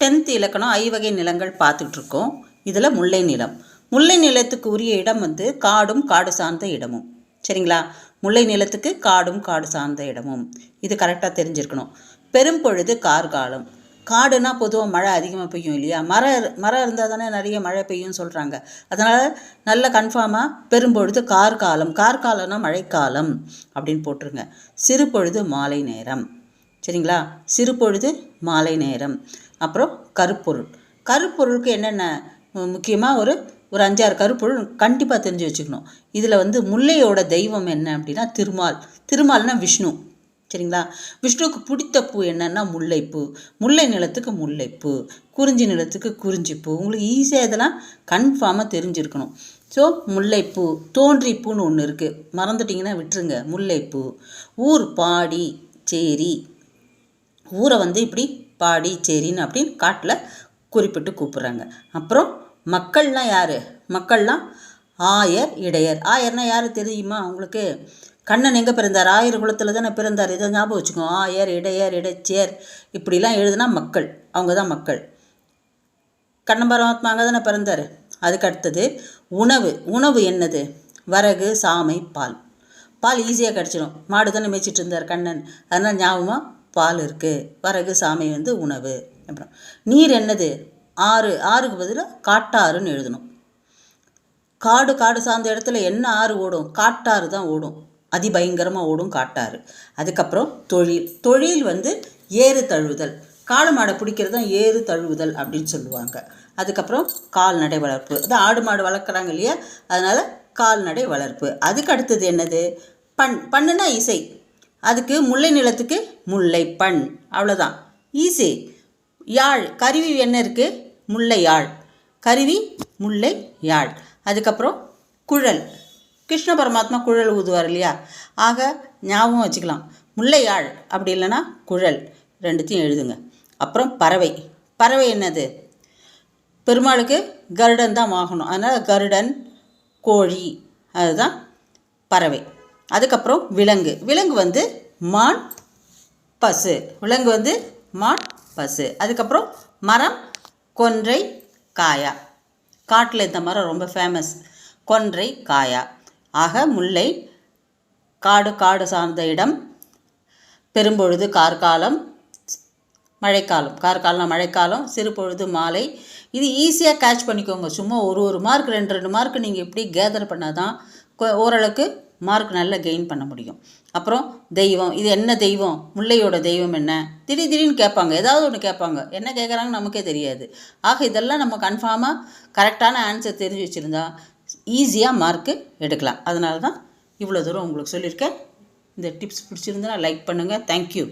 Tenth இலக்கணம் ஐவகை நிலங்கள் பார்த்துட்ருக்கோம் இதில் முல்லை நிலம். முல்லை நிலத்துக்கு உரிய இடம் வந்து காடும் காடு சார்ந்த இடமும். சரிங்களா? முல்லை நிலத்துக்கு காடும் காடு சார்ந்த இடமும். இது கரெக்டாக தெரிஞ்சிருக்கணும். பெரும்பொழுது கார்காலம் காடுனா பொதுவாக மழை அதிகமாக பெய்யும் இல்லையா? மரம் மரம் இருந்தால் தானே நிறைய மழை பெய்யும்னு சொல்கிறாங்க அதனால் நல்ல கன்ஃபார்மாக பெரும்பொழுது கார்காலம் கார்காலம்னா மழைக்காலம் அப்படின்னு போட்டுருங்க. சிறு பொழுது மாலை நேரம். சரிங்களா? சிறுபொழுது மாலை நேரம். அப்புறம் கருப்பொருள். கருப்பொருளுக்கு என்னென்ன முக்கியமாக ஒரு ஒரு அஞ்சாறு கருப்பொருள் கண்டிப்பாக தெரிஞ்சு வச்சுக்கணும். இதில் வந்து முல்லையோட தெய்வம் என்ன அப்படின்னா திருமால். திருமால்னா விஷ்ணு. சரிங்களா? விஷ்ணுவுக்கு பிடித்த பூ என்னன்னா முல்லைப்பூ. முல்லை நிலத்துக்கு முல்லைப்பூ. குறிஞ்சி நிலத்துக்கு குறிஞ்சிப்பூ. உங்களுக்கு ஈஸியாக இதெல்லாம் கன்ஃபார்மாக தெரிஞ்சிருக்கணும். ஸோ முல்லைப்பூ தோன்றி பூன்னு ஒன்று இருக்குது மறந்துட்டிங்கன்னா விட்டுருங்க. முல்லைப்பூ. ஊர் பாடி சேரி. ஊரை வந்து இப்படி பாடி சேரின்னு அப்படின்னு காட்டில் குறிப்பிட்டு கூப்பிட்றாங்க. அப்புறம் மக்கள்லாம் யார்? மக்கள்லாம் ஆயர் இடையர். ஆயர்னா யார் தெரியுமா உங்களுக்கு? கண்ணன் எங்கே பிறந்தார்? ஆயர் குலத்தில் தானே பிறந்தார். இதை ஞாபகம் வச்சுக்கோங்க ஆயர் இடையர் இடைச்சேர் இப்படிலாம் எழுதுனா மக்கள். அவங்க தான் மக்கள். கண்ணன் பரமாத்மா அங்கே தானே பிறந்தார். அதுக்கு அடுத்தது உணவு. உணவு என்னது? வரகு சாமை பால். பால் ஈஸியாக கிடச்சிடும் மாடு தானே மேய்ச்சிட்டு இருந்தார் கண்ணன். அதனால் ஞாபகமாக பால் இருக்குது வரகு சாமி வந்து உணவு. அப்புறம் நீர் என்னது? ஆறு. ஆறுக்கு பதிலாக காட்டாறுன்னு எழுதணும். காடு காடு சார்ந்த இடத்துல என்ன ஆறு ஓடும்? காட்டாறு தான் ஓடும். அதிபயங்கரமாக ஓடும் காட்டாறு. அதுக்கப்புறம் தொழில். தொழில் வந்து ஏறு தழுவுதல். காடு மாடை பிடிக்கிறது தான் ஏறு தழுவுதல் அப்படின்னு சொல்லுவாங்க. அதுக்கப்புறம் கால்நடை வளர்ப்பு. அது ஆடு மாடு வளர்க்குறாங்க இல்லையா? அதனால் கால்நடை வளர்ப்பு. அதுக்கு அடுத்தது என்னது? பண் பண்ணுனா இசை. அதுக்கு முல்லை நிலத்துக்கு முல்லை பண். அவ்வளோதான் ஈஸி. யாழ். கருவி என்ன இருக்குது முல்லை யாழ். கருவி முல்லை யாழ். அதுக்கப்புறம் குழல். கிருஷ்ண பரமாத்மா குழல் ஊதுவார் இல்லையா? ஆக ஞாபகம் வச்சுக்கலாம். முல்லை யாழ் அப்படி இல்லைன்னா குழல். ரெண்டுத்தையும் எழுதுங்க. அப்புறம் பறவை. பறவை என்னது? பெருமாளுக்கு கருடன் தான் வாங்கணும். அதனால் கருடன் கோழி. அதுதான் பறவை. அதுக்கப்புறம் விலங்கு. விலங்கு வந்து மான் பசு. விலங்கு வந்து மான் பசு. அதுக்கப்புறம் மரம் கொன்றை காயா. காட்டில் இந்த மரம் ரொம்ப ஃபேமஸ் கொன்றை காயா. ஆக முல்லை காடு காடு சார்ந்த இடம். பெரும்பொழுது கார்காலம் மழைக்காலம். கார்காலம் மழைக்காலம் சிறு பொழுது மாலை. இது ஈஸியாக கேட்ச் பண்ணிக்கோங்க. சும்மா ஒரு ஒரு மார்க் ரெண்டு ரெண்டு மார்க் நீங்கள் எப்படி கேதர் பண்ணால் தான் ஓரளவுக்கு மார்க் நல்லா கெயின் பண்ண முடியும். அப்புறம் தெய்வம் இது என்ன தெய்வம்? முல்லையோட தெய்வம் என்ன? திடீர் திடீர்னு கேட்பாங்க. ஏதாவது ஒன்று கேட்பாங்க. என்ன கேட்குறாங்கன்னு நமக்கே தெரியாது. ஆக இதெல்லாம் நம்ம கன்ஃபார்மாக கரெக்டான ஆன்சர் தெரிஞ்சு வச்சுருந்தா ஈஸியாக மார்க்கு எடுக்கலாம். அதனால தான் இவ்வளோ தூரம் உங்களுக்கு சொல்லியிருக்கேன். இந்த டிப்ஸ் பிடிச்சிருந்தா லைக் பண்ணுங்கள் தேங்க்யூ